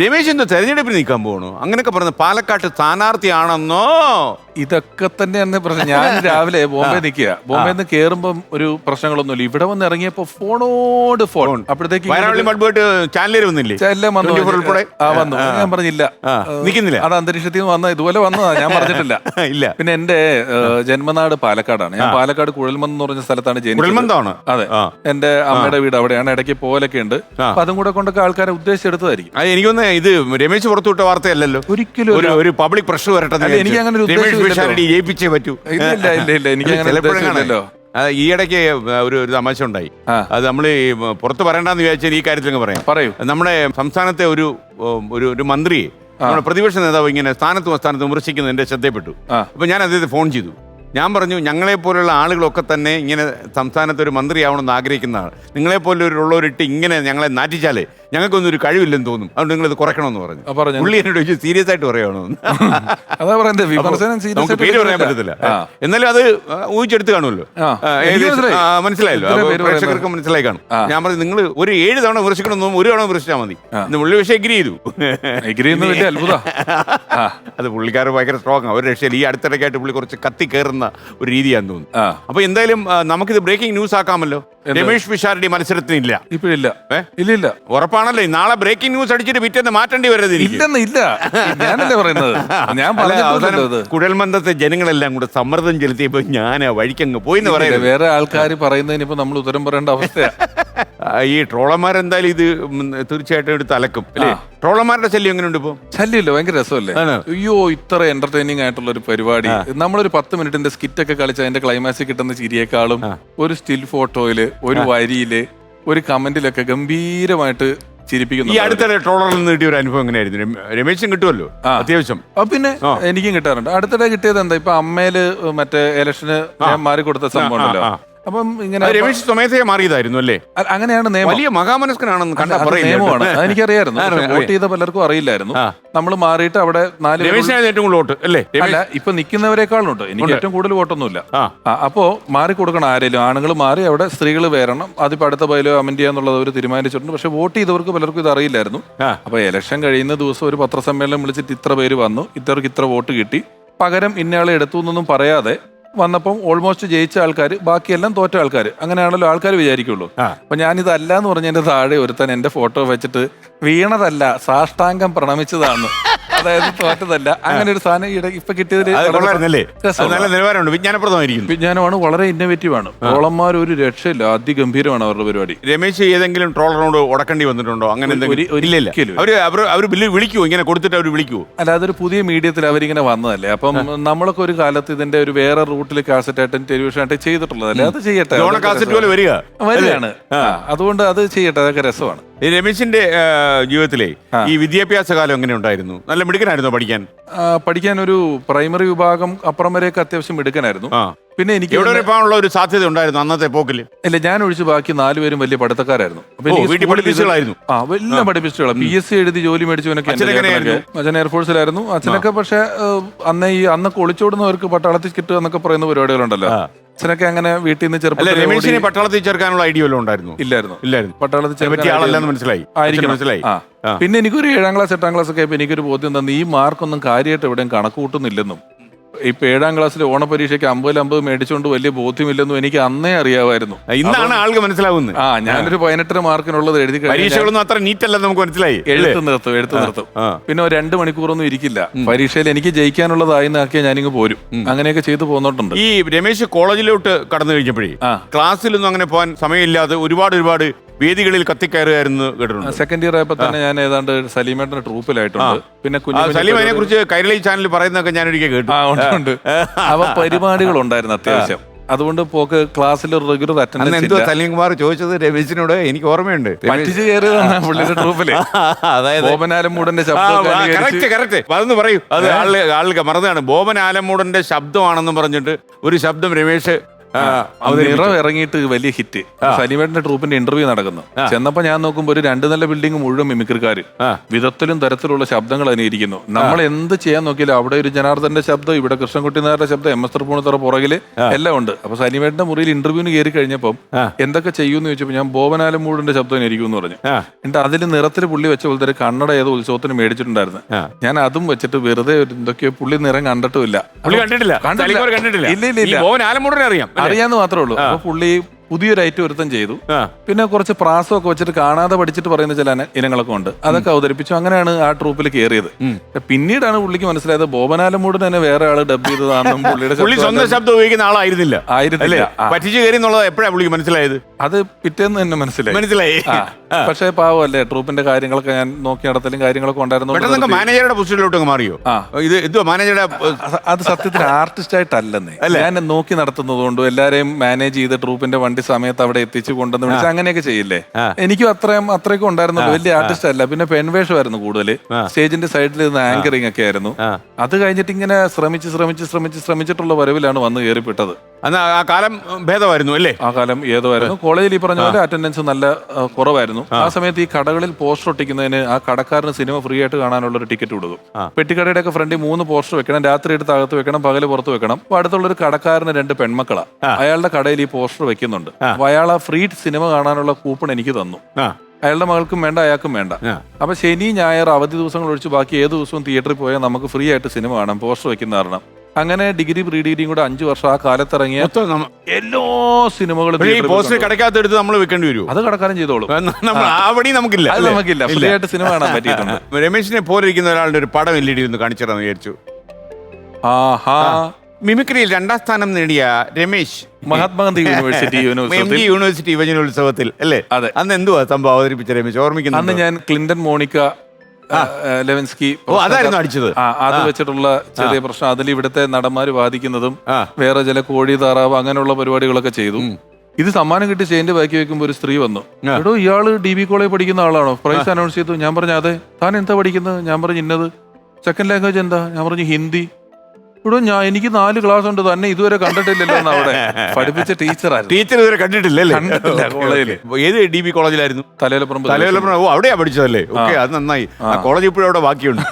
രമേശ് എന്തോ തെരഞ്ഞെടുപ്പിന് നിൽക്കാൻ പോകണോ അങ്ങനെയൊക്കെ പറയുന്നത് പാലക്കാട്ട് സ്ഥാനാർത്ഥിയാണെന്നോ? ഇതൊക്കെ തന്നെയാണ് പ്രശ്നം. ഞാൻ രാവിലെ ബോംബെ നിൽക്കുക. ബോംബെ നിന്ന് കയറുമ്പം ഒരു പ്രശ്നങ്ങളൊന്നുമില്ല. ഇവിടെ വന്ന് ഇറങ്ങിയപ്പോ ഫോണോട് ഫോൺ. അപ്പോഴത്തേക്ക് മഡ് വന്നില്ലേ? എല്ലാം വന്നു. ആ വന്നു. ഞാൻ പറഞ്ഞില്ല. നിൽക്കുന്നില്ല. അത് അന്തരീക്ഷത്തിൽ നിന്ന് വന്ന ഇതുപോലെ വന്നതാ. ഞാൻ പറഞ്ഞിട്ടില്ല. ഇല്ല. പിന്നെ എന്റെ ജന്മനാട് പാലക്കാടാണ്. ഞാൻ പാലക്കാട് കുഴൽമന്ത് എന്ന് പറഞ്ഞ സ്ഥലത്താണ് ജനിച്ചത്. അതെ. എന്റെ അമ്മയുടെ വീട് അവിടെയാണ്. ഇടയ്ക്ക് പോലൊക്കെ ഉണ്ട്. അപ്പൊ അതും കൂടെ കൊണ്ടൊക്കെ ആൾക്കാരെ ഉദ്ദേശിച്ചെടുത്തതായിരിക്കും. എനിക്കൊന്ന് ഇത് രമേശ് പുറത്തുവിട്ട വാർത്തയല്ലല്ലോ. ഒരിക്കലും ഒരു ഒരു പബ്ലിക് പ്രഷർ വരട്ടെ എനിക്ക് അങ്ങനെ ഒരു ജയിപ്പിച്ചേ പറ്റൂ. ഇല്ല ഇല്ല ഇല്ല എനിക്ക് ഈ ഇടയ്ക്ക് ഒരു ഒരു തമാശ ഉണ്ടായി. അത് നമ്മൾ ഈ പുറത്ത് പറയണ്ടെന്ന് വിചാരിച്ചാൽ ഈ കാര്യത്തിൽ പറയാം. പറയൂ. നമ്മുടെ സംസ്ഥാനത്തെ ഒരു ഒരു ഒരു മന്ത്രിയെ നമ്മുടെ പ്രതിപക്ഷ നേതാവ് ഇങ്ങനെ സ്ഥാനത്തും അസ്ഥാനത്തും വിമർശിക്കുന്നത് എന്റെ ശ്രദ്ധയപ്പെട്ടു. അപ്പൊ ഞാൻ അദ്ദേഹത്തെ ഫോൺ ചെയ്തു. ഞാൻ പറഞ്ഞു ഞങ്ങളെ പോലുള്ള ആളുകളൊക്കെ തന്നെ ഇങ്ങനെ സംസ്ഥാനത്ത് ഒരു മന്ത്രിയാവണമെന്ന് ആഗ്രഹിക്കുന്നതാണ് നിങ്ങളെ പോലുള്ളവരിട്ട് ഇങ്ങനെ ഞങ്ങളെ നാറ്റിച്ചാലേ ഞങ്ങൾക്കൊന്നും ഒരു കഴിവില്ലെന്ന് തോന്നും. അതുകൊണ്ട് നിങ്ങൾ ഇത് കുറയ്ക്കണമെന്ന് പറഞ്ഞു. പറഞ്ഞു. പുള്ളി എന്നോട് ചോദിച്ചു സീരിയസ് ആയിട്ട് പറയണോ അതാ പറയുന്നത് വിമർശനം serious നമുക്ക് ആയിട്ട് പേര് പറയാൻ. പറ്റത്തില്ല. ആ. എന്നാലും അത് ആ, ഊഹിച്ചെടുത്ത് കാണുമല്ലോ. ആ. ആ, എനിക്ക് ഏകദേശം- മനസ്സിലായി. ആ, മനസ്സിലായല്ലോ. ഇത്രയും അപ്പൊ പേര് പ്രേക്ഷകർക്ക് മനസ്സിലായി കാണും. ഞാൻ പറഞ്ഞു നിങ്ങൾ ഒരു ഏഴ് തവണ വിമർശിക്കണമെന്നും ഒരു തവണ വിമർശിച്ചാൽ മതി. ഇന്ന് പുള്ളി പക്ഷേ എഗ്രി ചെയ്തു. എഗ്രി ചെയ്യുന്നത് വലിയ അത്ഭുത. അത് പുള്ളിക്കാരൻ ഭയങ്കര സ്ട്രോങ് ഒരു രക്ഷയിൽ ഈ അടുത്തിടയ്ക്കായിട്ട് പുള്ളി കുറച്ച് കത്തി കയറുന്ന ഒരു രീതിയാന്ന് തോന്നുന്നു. ആ. അപ്പൊ എന്തായാലും ആ, നമുക്കിത് ബ്രേക്കിംഗ് ന്യൂസ് ആക്കാമല്ലോ. രമേഷ് പിഷാരടി മത്സരത്തിനില്ല. ഇപ്പഴില്ല. ഏ? ഇല്ല ഇല്ല ഉറപ്പാണല്ലേ? നാളെ ബ്രേക്കിംഗ് ന്യൂസ് അടിച്ചിട്ട് പിറ്റേന്ന് മാറ്റേണ്ടി വരരുത് എനിക്ക്. ഇല്ലെന്ന് ഇല്ല. ഞാനല്ലേ പറയുന്നത്. ഞാൻ അല്ല, പറഞ്ഞിട്ടുണ്ടല്ലോ ഇത്. കുഴൽമന്ദത്തെ ജനങ്ങളെല്ലാം കൂടെ സമ്മർദ്ദം ചെലുത്തിയപ്പോ ഞാൻ ആ വഴിക്കങ്ങ് പോയിന്ന് ഇല്ല, പറയുന്നത്. വേറെ ആൾക്കാർ പറയുന്നതിന് ഇപ്പൊ നമ്മൾ ഉത്തരം പറയേണ്ട അവസ്ഥയാ. ആ, ഈ ട്രോളന്മാരെന്തായാലും ഇത് ഉം, തീർച്ചയായിട്ടും എടുത്ത് അലക്കും അല്ലേ? ട്രോളന്മാരുടെ ശല്യം എങ്ങനെയുണ്ട് ഇപ്പൊ? ശല്യമില്ല ഭയങ്കര രസമല്ലേ? ആണോ? അയ്യോ ഇത്ര എന്റർടൈനിങ് ആയിട്ടുള്ള ഒരു പരിപാടി. നമ്മളൊരു പത്ത് മിനിറ്റിന്റെ സ്കിറ്റ് ഒക്കെ കളിച്ച് അതിന്റെ ക്ലൈമാക്സിൽ കിട്ടുന്ന ചിരിയേക്കാളും ഒരു സ്റ്റിൽ ഫോട്ടോയിൽ ഒരു വരിയിൽ ഒരു കമന്റിലൊക്കെ ഗംഭീരമായിട്ട് ഈ ചിരിപ്പിക്കുന്നു അടുത്തിടെ ട്രോളറിൽ നിന്ന് കിട്ടിയ ഒരു അനുഭവം എങ്ങനെയായിരുന്നു? രമ- രമേശും കിട്ടുമല്ലോ? അത്യാവശ്യം. ആ, പിന്നെ ആ. എനിക്കും കിട്ടാറുണ്ട്. അടുത്തിടെ കിട്ടിയത് എന്താ? ഇപ്പൊ അമ്മയിൽ മറ്റേ ഇലക്ഷന് ഞാൻ മാറി കൊടുത്ത സംഭവം ഉണ്ടല്ലോ. ആ, അപ്പം ഇങ്ങനെ രമേശ് സ്വമേധയെ മാറിയതായിരുന്നു അല്ലേ? അ- അങ്ങനെയാണ് നിയമം. വലിയ മഹാമനസ്കനാണെന്ന് കണ്ട അത് നിയമമാണ്. അത് എനിക്കറിയായിരുന്നു. പക്ഷെ വോട്ട് ചെയ്ത പലർക്കും അറിയില്ലായിരുന്നു. ആ. നമ്മൾ മാറിയിട്ട് അവിടെ നാല് പേര് രമേശിനായിരുന്നു ഏറ്റവും കൂടുതൽ വോട്ട് അല്ലേ? രമേശ് അല്ല ഇപ്പൊ നിൽക്കുന്നവരെക്കാളും ഉണ്ട്. എനിക്ക് ഏറ്റവും കൂടുതൽ വോട്ടൊന്നുമില്ല. ആ. ആ, അപ്പോ മാറി കൊടുക്കണം ആരെങ്കിലും. ആണുങ്ങൾ മാറി അവിടെ സ്ത്രീകൾ വേരണം. അതിപ്പോ അടുത്ത ബൈലോ അമെന്റ് ചെയ്യാന്നുള്ളത് അവർ തീരുമാനിച്ചിട്ടുണ്ട്. പക്ഷെ വോട്ട് ചെയ്തവർക്ക് പലർക്കും ഇത് അറിയില്ലായിരുന്നു. ആ. അപ്പൊ ഇലക്ഷൻ കഴിയുന്ന ദിവസം ഒരു പത്രസമ്മേളനം വിളിച്ചിട്ട് ഇത്ര പേര് വന്നു. ഇത്രക്ക് ഇത്ര വോട്ട് കിട്ടി. പകരം ഇന്നയാളെ എടുത്തു എന്നൊന്നും പറയാതെ വന്നപ്പം ഓൾമോസ്റ്റ് ജയിച്ച ആൾക്കാർ ബാക്കിയെല്ലാം തോറ്റ ആൾക്കാർ. അങ്ങനെയാണല്ലോ ആൾക്കാർ വിചാരിക്കുള്ളൂ. അപ്പൊ ഞാനിതല്ല എന്ന് പറഞ്ഞതിന്റെ താഴെ ഒരുത്തൻ എന്റെ ഫോട്ടോ വെച്ചിട്ട് വീണതല്ല സാഷ്ടാംഗം പ്രണമിച്ചതാണ് അതായത് തോറ്റതല്ല അങ്ങനെ ഒരു സാധനം ഇവിടെ ഇപ്പൊ കിട്ടിയതിൽ രസമാണ്. നല്ല നിലവാരമുണ്ട്. വിജ്ഞാനപ്രദമായിരിക്കും വിജ്ഞാനമാണ് വളരെ ഇന്നോവേറ്റീവ് ആണ്. ട്രോളന്മാർ ഒരു രക്ഷയില്ല. അതിഗംഭീരമാണ് അവരുടെ പരിപാടി. രമേശ് ഏതെങ്കിലും ട്രോളറിനോട് ഉടക്കേണ്ടി വന്നിട്ടുണ്ടോ? അങ്ങനെ എന്തെങ്കിലും. അവർ അവർ ബില്ല് വിളിക്കുവോ ഇങ്ങനെ കൊടുത്തിട്ട് അവർ വിളിക്കുവോ അല്ല അതൊരു പുതിയ മീഡിയത്തിൽ അവരിങ്ങനെ വന്നതല്ലേ. അപ്പം നമ്മളൊക്കെ ഒരു കാലത്ത് ഇതിന്റെ ഒരു വേറെ റൂട്ടിൽ കാസറ്റ് ആയിട്ടും ടെലിവിഷൻ ആയിട്ടും ചെയ്തിട്ടുള്ളതല്ലേ. അത് ചെയ്യട്ടെ. വരികയാണ്. അതുകൊണ്ട് അത് ചെയ്യട്ടെ. അതൊക്കെ രസമാണ്. ഈ രമേശിന്റെ ജീവിതത്തിലെ ഈ വിദ്യാഭ്യാസ കാലം എങ്ങനെ ഉണ്ടായിരുന്നു? നല്ല മിടുക്കനായിരുന്നു പഠിക്കാൻ? ആ, പഠിക്കാൻ ഒരു പ്രൈമറി വിഭാഗം അപ്പുറം വരെയൊക്കെ അത്യാവശ്യം എടുക്കാനായിരുന്നു ആ. പിന്നെ എനിക്ക് എവിടെ വരെ പോകാനുള്ള ഒരു സാധ്യത ഉണ്ടായിരുന്നു അന്നത്തെ പോക്കിൽ? ഇല്ല ഞാൻ ഒഴിച്ച് ബാക്കി നാലുപേരും വലിയ പഠിത്തക്കാരായിരുന്നു. അപ്പൊ ഓ, എനിക്ക് വീട്ടിൽ സ്കൂളിൽ ഇത് പഠിപ്പിച്ചതായിരുന്നു. ആ വലിയ പഠിപ്പിച്ചുകളാണ് പി എസ് സി എഴുതി ജോലി മേടിച്ചവനൊക്കെ എന്റെ അച്ഛനെങ്ങനെയായിരുന്നു? ചേട്ടനൊക്കെ. അച്ഛൻ എയർഫോഴ്സിലായിരുന്നു അച്ഛനൊക്കെ പക്ഷെ അന്ന് ഈ അന്നൊക്കെ ഒളിച്ചോടുന്നവർക്ക് പട്ടാളത്തിൽ കിട്ടുക എന്നൊക്കെ പറയുന്ന പരിപാടികളുണ്ടല്ലോ. അച്ഛനൊക്കെ അങ്ങനെ വീട്ടിൽ നിന്ന് അല്ല ചെറുപ്പത്തിൽ രമേശിനെ ഓടി- പട്ടാളത്തിൽ ചേർക്കാനുള്ള ഐഡിയ വല്ലതും ഉണ്ടായിരുന്നു ഇല്ലായിരുന്നു ഇല്ലായിരുന്നു പട്ടാളത്തിൽ അതിനെ പറ്റിയ ആളല്ലെന്ന് മനസ്സിലായി ആയിരിക്കണം. മനസ്സിലായി ആ. ആ. പിന്നെ എനിക്കൊരു ഏഴാം ക്ലാസ് എട്ടാം ക്ലാസ് ഒക്കെ ആയപ്പോൾ എനിക്കൊരു ബോധ്യം തന്നെ ഈ മാർക്കൊന്നും കാര്യമായിട്ട് എവിടെയും കണക്ക് കൂട്ടുന്നില്ലെന്നും ഇപ്പൊ ഏഴാം ക്ലാസ്സിൽ ഓണപരീക്ഷയ്ക്ക് അമ്പതിൽ അമ്പത് മേടിച്ചുകൊണ്ട് വലിയ ബോധ്യമില്ലെന്നും എനിക്ക് അന്നേ അറിയാമായിരുന്നു. ഇന്നാണ് ആൾക്ക് മനസ്സിലാവുന്നത്. ആ ഞാനൊരു പതിനെട്ടര മാർക്കിനുള്ളത് എഴുതി പരീക്ഷകളൊന്നും അത്ര നീറ്റ് അല്ല നമുക്ക് മനസ്സിലായി? എഴുത്ത് നിർത്തും എഴുത്ത് നിർത്തും. പിന്നെ ഒരു രണ്ട് മണിക്കൂറൊന്നും ഇരിക്കില്ല. പരീക്ഷയിൽ എനിക്ക് ജയിക്കാനുള്ളതായി ആക്കിയ ഞാനിങ്ങ് പോരും. അങ്ങനെയൊക്കെ ചെയ്തു പോന്നിട്ടുണ്ട്. ഈ രമേശ് കോളേജിലോട്ട് കടന്നു കഴിഞ്ഞപ്പോഴേ. ക്ലാസ്സിലൊന്നും അങ്ങനെ പോകാൻ സമയമില്ലാതെ ഒരുപാട് ഒരുപാട് വേദികളിൽ കത്തിക്കയറുകയായിരുന്നു കേട്ടിട്ടുണ്ട് സെക്കൻഡ് ഇയർ ആയപ്പോ തന്നെ ഞാൻ ഏതാണ്ട് സലീമേട്ടന്റെ ട്രൂപ്പിലായിട്ടുണ്ട്. പിന്നെ സലീം അതിനെ കുറിച്ച് കൈരളി ചാനൽ പറയുന്നതൊക്കെ ഞാൻ ഒരിക്കൽ കേട്ടു ഉണ്ട് പരിപാടികൾ ഉണ്ടായിരുന്നു അത്യാവശ്യം. അതുകൊണ്ട് പോക്ക് ക്ലാസ്സിൽ റെഗുലർ അറ്റൻഡൻസ് എന്തോ സലീം കുമാർ ചോദിച്ചത് രമേശിനോട്? എനിക്ക് ഓർമ്മയുണ്ട്. പറ്റിച്ച് കയറിയതാണ് പുള്ളിയുടെ ട്രൂപ്പിൽ. അതായത് ശബ്ദമൊക്കെ അനുകരിച്ച് കറക്റ്റ് കറക്റ്റ് അതൊന്ന് പറയൂ. അത് ആൾ ആളുകൾ മറന്നതാണ്. ബോബൻ ആലമ്മൂടന്റെ ശബ്ദമാണെന്ന് പറഞ്ഞിട്ട് ഒരു ശബ്ദം രമേശ് നിറം ഇറങ്ങിയിട്ട് വലിയ ഹിറ്റ്. സനിവേട്ടന്റെ ട്രൂപ്പിന്റെ ഇന്റർവ്യൂ നടക്കുന്നു. ചെന്നപ്പോ ഞാൻ നോക്കുമ്പോ ഒരു രണ്ട് നില ബിൽഡിംഗ് മുഴുവൻ മിമിക്രിക്കാര്. വിധത്തിലും തരത്തിലുള്ള ശബ്ദങ്ങൾ അതിനിരിക്കുന്നു നമ്മൾ എന്ത് ചെയ്യാൻ നോക്കിയാലും അവിടെ ഒരു ജനാർദ്ദന്റെ ശബ്ദം ഇവിടെ കൃഷ്ണൻകുട്ടി നായരുടെ ശബ്ദം എം എസ് തൃപ്പൂണിത്തറ പുറകിൽ എല്ലാം ഉണ്ട്. അപ്പൊ സനിവേട്ടന്റെ മുറിയിൽ ഇന്റർവ്യൂവിന് കയറി കഴിഞ്ഞപ്പം എന്തൊക്കെ ചെയ്യുമെന്ന് ചോദിച്ചപ്പോൾ ഞാൻ ബോബനാലമൂടിന്റെ ശബ്ദം അനുകരിക്കും എന്ന് പറഞ്ഞു. എന്നിട്ട് അതിൽ നിറത്തിൽ പുള്ളി വെച്ച പോലത്തെ ഒരു കണ്ണട ഏതോ ഉത്സവത്തിന് മേടിച്ചിട്ടുണ്ടായിരുന്നു. ഞാൻ അതും വെച്ചിട്ട് വെറുതെ എന്തൊക്കെയോ പുള്ളി നിറം കണ്ടിട്ടില്ല. കണ്ടിട്ടില്ല. ഇല്ല, ഇല്ല, അറിയാം? അറിയാന്ന് മാത്രമേ ഉള്ളൂ. അപ്പൊ പുള്ളി പുതിയൊരു ഐറ്റം ഒരുത്തം ചെയ്തു. പിന്നെ കുറച്ച് പ്രാസമൊക്കെ വെച്ചിട്ട് കാണാതെ പഠിച്ചിട്ട് പറയുന്ന ചില ഇനങ്ങളൊക്കെ ഉണ്ട്. അതൊക്കെ അവതരിപ്പിച്ചു. അങ്ങനെയാണ് ആ ട്രൂപ്പിൽ കയറിയത് പിന്നീടാണ് പുള്ളിക്ക് മനസ്സിലായത് ബോബനാലമൂട് തന്നെ വേറെ ആൾ ഡബ് ചെയ്തതാണെന്നും പുള്ളിയുടെ പുള്ളി സ്വന്തം ശബ്ദം ഉപയോഗിക്കുന്ന ആളായിരുന്നില്ല. ആയിരുന്നില്ല. പറ്റിച്ചു പറ്റിച്ച് കയറി എന്നുള്ളത് എപ്പോഴാണ് പുള്ളിക്ക് മനസ്സിലായത്? അത് പിറ്റേന്ന് തന്നെ മനസ്സിലായി. മനസ്സിലായി. പക്ഷേ പാവമല്ലേ ട്രൂപ്പിന്റെ കാര്യങ്ങളൊക്കെ ഞാൻ നോക്കി നടത്തലും കാര്യങ്ങളൊക്കെ ഉണ്ടായിരുന്നു മാനേജറുടെ പൊസിഷനിലോട്ട് മാറിയോ? ഇത് എന്തോ മാനേജറുടെ അത് അത് സത്യത്തിൽ ആർട്ടിസ്റ്റ് ആയിട്ടല്ലെന്നേ ഞാൻ നോക്കി നടത്തുന്നത് കൊണ്ടും എല്ലാരെയും മാനേജ് ചെയ്ത് ട്രൂപ്പിന്റെ വണ്ടി സമയത്ത് അവിടെ എത്തിച്ചു കൊണ്ടുവന്ന് വിളിച്ച് അങ്ങനെയൊക്കെ ചെയ്യില്ലേ? എനിക്കും അത്രയും അത്രയൊക്കെ ഉണ്ടായിരുന്നുള്ളൂ. വലിയ ആർട്ടിസ്റ്റ് അല്ല. പിന്നെ പെൺവേഷമായിരുന്നു കൂടുതൽ സ്റ്റേജിന്റെ സൈഡിൽ നിന്ന് ആങ്കറിംഗ് ഒക്കെ ആയിരുന്നു. അത് കഴിഞ്ഞിട്ട് ഇങ്ങനെ ശ്രമിച്ച് ശ്രമിച്ച് ശ്രമിച്ച് ശ്രമിച്ചിട്ടുള്ള വരവിലാണ് വന്ന് കയറിപ്പെട്ടത്. അന്ന് ആ കാലം ഭേദമായിരുന്നു അല്ലേ? ആ കാലം ഏതുമായിരുന്നു കോളേജിൽ ഈ പറഞ്ഞ പോലെ അറ്റൻഡൻസ് നല്ല ആ, കുറവായിരുന്നു. ആ. സമയത്ത് ഈ കടകളിൽ പോസ്റ്റർ ഒട്ടിക്കുന്നതിന് ആ കടക്കാരന് സിനിമ ഫ്രീ ആയിട്ട് കാണാനുള്ള ഒരു ടിക്കറ്റ് കൊടുക്കും പെട്ടിക്കടയുടെ ഒക്കെ ഫ്രണ്ടിൽ മൂന്ന് പോസ്റ്റർ വെക്കണം രാത്രി എടുത്ത് അകത്ത് വെക്കണം പകൽ പുറത്ത് വെക്കണം. അപ്പൊ അടുത്തുള്ള ഒരു കടക്കാരന് രണ്ട് പെൺമക്കളാ. അയാളുടെ കടയിൽ ഈ പോസ്റ്റർ വെക്കുന്നുണ്ട്. അപ്പൊ അയാൾ ആ ഫ്രീ സിനിമ കാണാനുള്ള കൂപ്പൺ എനിക്ക് തന്നു. ആ. അയാളുടെ മകൾക്കും വേണ്ട അയാൾക്കും വേണ്ട. ആ. അപ്പൊ ശനി ഞായർ അവധി ദിവസങ്ങൾ ഒഴിച്ച് ബാക്കി ഏത് ദിവസവും തിയേറ്ററിൽ പോയാൽ നമുക്ക് ഫ്രീ ആയിട്ട് സിനിമ കാണാം പോസ്റ്റർ വെക്കുന്ന കാരണം. അങ്ങനെ ഡിഗ്രി പ്രീ ഡിഗ്രിയും കൂടെ അഞ്ചു വർഷം ആ കാലത്തിറങ്ങിയ മൊത്തം നമ്മ- എല്ലാ സിനിമകളും പക്ഷേ ഈ theatre ൽ പോസ്റ്റർ കണ്ടു. കടക്കകത്ത് നമ്മൾ വെക്കേണ്ടി വരുമോ അത് കടക്കാരൻ ചെയ്തോളും. നമ്മൾ ആ. പണി നമുക്കില്ല അത് അല്ലേ? നമുക്കില്ല. ഫ്രീ ആയിട്ട് സിനിമ കാണാൻ പറ്റിയിട്ടുണ്ട്. രമേശിനെ പോലെ ഇരിക്കുന്ന ഒരാളുടെ ഒരു പടം എൽ ഇ ഡി ഒന്ന് കാണിച്ചിടാന്ന് വിചാരിച്ചു. ആഹാ. മിമിക്രിയിൽ രണ്ടാം സ്ഥാനം നേടിയ Ramesh Mahatma Gandhi university M university. G university യുവജനോത്സവത്തിൽ അല്ലേ? അതെ. അന്ന് എന്തുവാ സംഭവം അവതരിപ്പിച്ച രമേശ്? അന്ന് ഓർമ്മിക്കുന്നു ഞാൻ ക്ലിന്റൺ മോണിക്ക ലെവൻസ്കി ഓ അതായിരുന്നു അടിച്ചത്. ആ അത് വെച്ചിട്ടുള്ള ചെറിയ പ്രശ്നം. അതിൽ ഇവിടുത്തെ നടന്മാര് വാദിക്കുന്നതും. വേറെ ചില കോഴി താറാവ് അങ്ങനെയുള്ള പരിപാടികളൊക്കെ ചെയ്തു. ഇത് സമ്മാനം കിട്ടി ചെയിന്റെ ബാക്കി വെക്കുമ്പോൾ ഒരു സ്ത്രീ വന്നു. എടോ ഇയാൾ ഡി ബി കോളേജ് പഠിക്കുന്ന ആളാണോ? പ്രൈസ് അനൗൺസ് ചെയ്തു. ഞാൻ പറഞ്ഞു അതെ. താൻ എന്താ പഠിക്കുന്നത്? ഞാൻ പറഞ്ഞു ഇന്നത് സെക്കൻഡ് ലാംഗ്വേജ് എന്താ? ഞാൻ പറഞ്ഞു ഹിന്ദി. ഇവിടെ ഞാൻ എനിക്ക് നാല് ക്ലാസ് ഉണ്ട് തന്നെ ഇതുവരെ കണ്ടിട്ടില്ലല്ലോ എന്ന് അവിടെ. പഠിപ്പിച്ച ടീച്ചറായിരുന്നു ടീച്ചർ ഇതുവരെ കണ്ടിട്ടില്ല അല്ലേ കണ്ടിട്ടില്ല കോളേജിൽ. ഏത് ഡി ബി കോളേജിലായിരുന്നു തലയിലപ്പുറം തലയോലപ്പുറം ഓ അവിടെയാ പഠിച്ചതല്ലേ? ഓക്കെ അത് നന്നായി. ആ കോളേജ് ഇപ്പോഴും അവിടെ ബാക്കിയുണ്ട്.